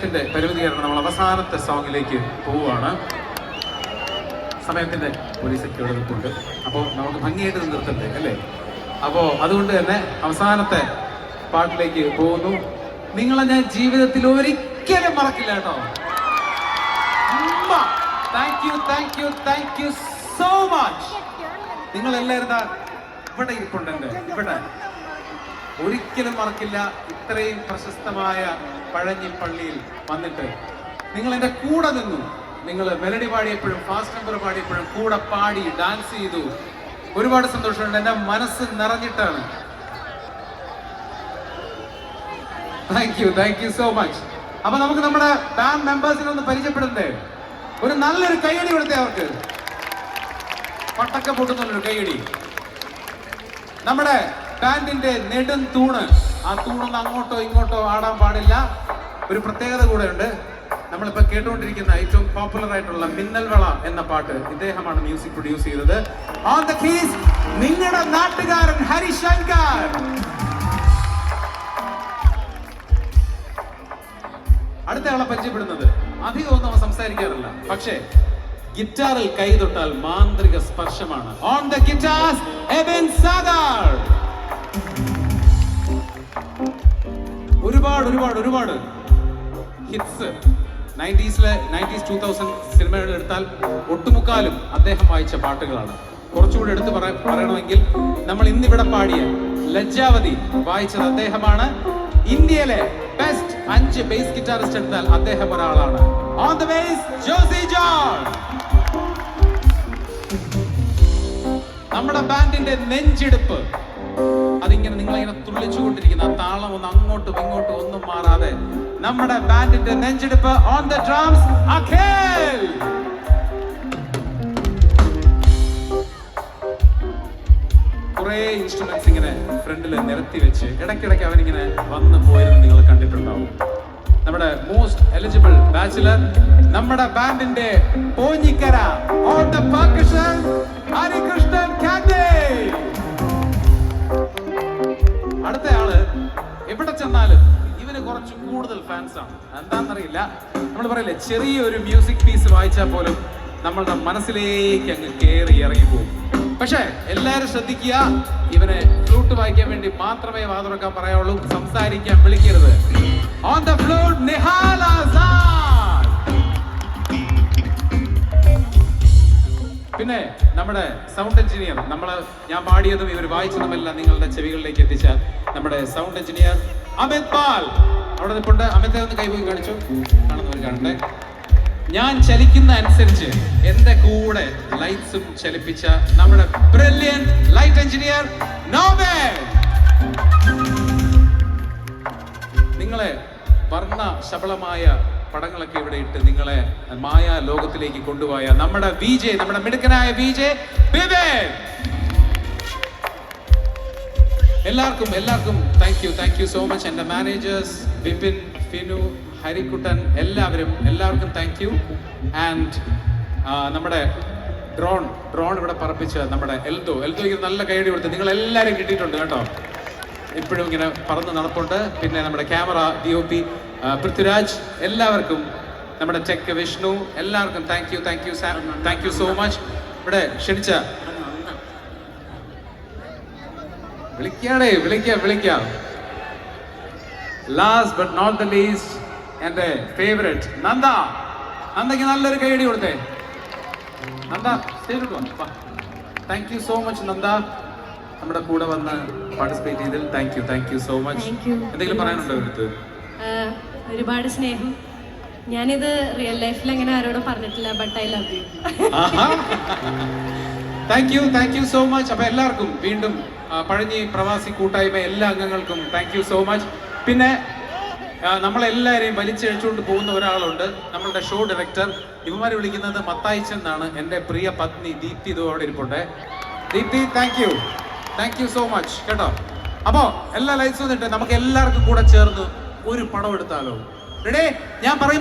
സമയത്തിന്റെ പരിമിതി കാരണം നമ്മൾ അവസാനത്തെ സോങ്ങിലേക്ക് പോവുകയാണ്. സമയത്തിന്റെ പോലീസൊക്കെ ഇവിടെ നിൽപ്പുണ്ട് അപ്പോൾ നമുക്ക് ഭംഗിയായിട്ട് നിർത്തണ്ടേ അല്ലേ? അപ്പോൾ അതുകൊണ്ട് തന്നെ അവസാനത്തെ പാട്ടിലേക്ക് പോകുന്നു. നിങ്ങളെ ഞാൻ ജീവിതത്തിൽ ഒരിക്കലും മറക്കില്ല കേട്ടോ. Thank you thank you thank you so much നിങ്ങളെല്ലാവരും ഇവിടെ ഇരിപ്പുണ്ട് ഇവിടെ. ഒരിക്കലും മറക്കില്ല ഇത്രയും പ്രശസ്തമായ പഴഞ്ഞി പള്ളിയിൽ വന്നിട്ട്. നിങ്ങൾ എന്റെ കൂടെ നിന്നു. നിങ്ങൾ മെലഡി പാടിയപ്പോഴും ഫാസ്റ്റ് നമ്പർ പാടിയപ്പോഴും കൂടെ പാടി ഡാൻസ് ചെയ്തു. ഒരുപാട് സന്തോഷമുണ്ട്. എന്റെ മനസ്സ് നിറഞ്ഞിട്ടാണ്. Thank you thank you so much അപ്പൊ നമുക്ക് നമ്മുടെ ബാൻഡ് മെമ്പേഴ്സിനെ ഒന്ന് പരിചയപ്പെടണ്ടേ ഒരു നല്ലൊരു കൈയടി കൊടുത്തേ അവർക്ക്. പട്ടക്ക പൊട്ടുന്നുള്ളൊരു കൈയടി നമ്മുടെ ബാൻഡിന്റെ നെടും തൂണ്. ആ തൂണൊന്ന് അങ്ങോട്ടോ ഇങ്ങോട്ടോ ആടാൻ പാടില്ല. ഒരു പ്രത്യേകത കൂടെ ഉണ്ട് നമ്മളിപ്പോ കേട്ടുകൊണ്ടിരിക്കുന്ന ഏറ്റവും പോപ്പുലർ ആയിട്ടുള്ള മിന്നൽ വള എന്ന പാട്ട് ഇദ്ദേഹമാണ് മ്യൂസിക് പ്രൊഡ്യൂസ് ചെയ്തത്. ഓൺ ദ കീസ് നിങ്ങളുടെ നാട്ടുകാരൻ ഹരിശങ്കർ. അടുത്തയാളെ പരിചയപ്പെടുന്നത്. അധികം ഒന്നും അവൻ സംസാരിക്കാറില്ല. പക്ഷേ ഗിറ്റാറിൽ കൈ തൊട്ടാൽ മാന്ത്രിക സ്പർശമാണ്. ഓൺ ദ ഗിറ്റാർ സാഗർ ഒരുപാട് ഒരുപാട് ഒരുപാട് ഹിറ്റ്സ് നയന്റീസിലെ നയന്റീസ് ടൂ തൗസൻഡ് സിനിമകൾ എടുത്താൽ ഒട്ടുമുക്കാലും അദ്ദേഹം വായിച്ച പാട്ടുകളാണ്. കുറച്ചുകൂടി എടുത്ത് പറ പറയണമെങ്കിൽ നമ്മൾ ഇന്നിവിടെ പാടിയ ലജ്ജാവതി വായിച്ചത് അദ്ദേഹമാണ്. ഇന്ത്യയിലെ ബെസ്റ്റ് അഞ്ച് ബേസ് ഗിറ്റാറിസ്റ്റ് എടുത്താൽ അദ്ദേഹം ഒരാളാണ്. On the bass Josy John. നമ്മുടെ ബാൻഡിന്റെ നെഞ്ചെടുപ്പ് അതിങ്ങനെ നിങ്ങളിങ്ങനെ തുള്ളിച്ചുകൊണ്ടിരിക്കുന്ന ആ താളം ഒന്ന് അങ്ങോട്ടും ഇങ്ങോട്ടും ഒന്നും മാറാതെ നമ്മുടെ ബാൻഡിന്റെ നെഞ്ചെടുപ്പ് ഓൺ ദ ഡ്രംസ് അഖിൽ! കുറേ ഇൻസ്ട്രുമെന്റ്സ് ഇങ്ങനെ ഫ്രണ്ടിൽ നിരത്തി വെച്ച് ഇടയ്ക്കിടയ്ക്ക് അവനിങ്ങനെ വന്ന് പോയിരുന്ന് നിങ്ങൾ കണ്ടിട്ടുണ്ടാവും. നമ്മുടെ മോസ്റ്റ് എലിജിബിൾ ബാച്ചിലർ നമ്മുടെ ബാൻഡിന്റെ Ponjikkara on the percussion, Harikrishnan കാൻഡേ ആണ് എന്താണെന്നറിയില്ല. നമ്മൾ പറയില്ലേ ചെറിയൊരു മ്യൂസിക് പീസ് വായിച്ചാൽ പോലും നമ്മളുടെ മനസ്സിലേക്ക് അങ്ങ് കയറി ഇറങ്ങി പോകും. പക്ഷേ എല്ലാവരും ശ്രദ്ധിക്കുക ഇവനെ ഫ്ലൂട്ട് വായിക്കാൻ വേണ്ടി മാത്രമേ വാതുറക്കാൻ പറയാവുള്ളൂ. സംസാരിക്കാൻ വിളിക്കരുത്. ഓൺ ദ ഫ്ലൂട്ട് നിഹാൽ പിന്നെ നമ്മുടെ സൗണ്ട് എഞ്ചിനീയർ നമ്മൾ ഞാൻ പാടിയതും ഇവർ വായിച്ചതുമെല്ലാം നിങ്ങളുടെ ചെവികളിലേക്ക് എത്തിച്ച നമ്മുടെ സൗണ്ട് എഞ്ചിനീയർ അമിത് പാൽ. അവിടെ നിൽപ്പുണ്ട്. അമിത്തെ ഒന്ന് കൈപോയി കാണിച്ചു. കാണുന്നവർ കാണട്ടെ. ഞാൻ ചലിക്കുന്ന അനുസരിച്ച് എന്റെ കൂടെ ലൈറ്റ്സും ചലിപ്പിച്ച നമ്മുടെ ബ്രില്യൻ ലൈറ്റ് എഞ്ചിനീയർ നോബൽ. നിങ്ങളെ വർണ ശബളമായ പടങ്ങളൊക്കെ ഇവിടെ ഇട്ട് നിങ്ങളെ മായ ലോകത്തിലേക്ക് കൊണ്ടുപോയ നമ്മുടെ ജെ നമ്മുടെ മിടുക്കനായ ബി ജെ എല്ലാവർക്കും എല്ലാവർക്കും thank you thank you so much എന്റെ മാനേജേഴ്സ് വിപിൻ ഫിനു ഹരിക്കുട്ടൻ എല്ലാവരും എല്ലാവർക്കും താങ്ക് യു ആൻഡ് നമ്മുടെ ഡ്രോൺ ഡ്രോൺ ഇവിടെ പറപ്പിച്ച നമ്മുടെ എൽദോ. എൽദോയ്ക്ക് നല്ല കൈയടി കൊടുത്ത് നിങ്ങൾ എല്ലാവരും കിട്ടിയിട്ടുണ്ട് കേട്ടോ. ഇപ്പോഴും ഇങ്ങനെ പറന്ന് നടപ്പുണ്ട്. പിന്നെ നമ്മുടെ camera D O P Prithviraj എല്ലാവർക്കും നമ്മുടെ ടെക് വിഷ്ണു എല്ലാവർക്കും thank you thank you thank you so much ഇവിടെ ക്ഷണിച്ച വിളിക്കാടേ വിളിക്കാം വിളിക്കാം. Last but not the least എന്റെ ഫേവറേറ്റ് നന്ദ. നന്ദയ്ക്ക് നല്ലൊരു കൈയടി കൊടുത്തേ. Nanda സ്റ്റേജിലോട്ട് thank you so much Nanda. നമ്മുടെ കൂടെ വന്ന് പാർട്ടിസിപ്പേറ്റ് ചെയ്തതിൽ thank you thank you so much എന്തെങ്കിലും പറയാനുണ്ടോ എടുത്ത് ഒരുപാട് സ്നേഹം. ഞാനിത് റിയൽ ലൈഫിൽ അങ്ങനെ ആരോടും പറഞ്ഞിട്ടില്ല but I love you thank you thank you so much അപ്പൊ എല്ലാവർക്കും വീണ്ടും പഴഞ്ഞി പ്രവാസി കൂട്ടായ്മ എല്ലാ അംഗങ്ങൾക്കും താങ്ക് യു സോ മച്ച് പിന്നെ നമ്മളെല്ലാവരെയും വലിച്ചഴിച്ചുകൊണ്ട് പോകുന്ന ഒരാളുണ്ട്. നമ്മളുടെ ഷോ ഡയറക്ടർ ഇവന്മാരെ വിളിക്കുന്നത് മത്തായിച്ചൻ എന്നാണ്. എന്റെ പ്രിയ പത്നി ദീപ്തി ഇതോ അവിടെ ഇരിപ്പോട്ടെ Deepthi thank you thank you so much കേട്ടോ? അപ്പോ എല്ലാ ലൈറ്റ്സും വന്നിട്ട് നമുക്ക് എല്ലാവർക്കും കൂടെ ചേർന്ന് ഒരു പടം എടുത്താലോ? റെഡി ഞാൻ പറയും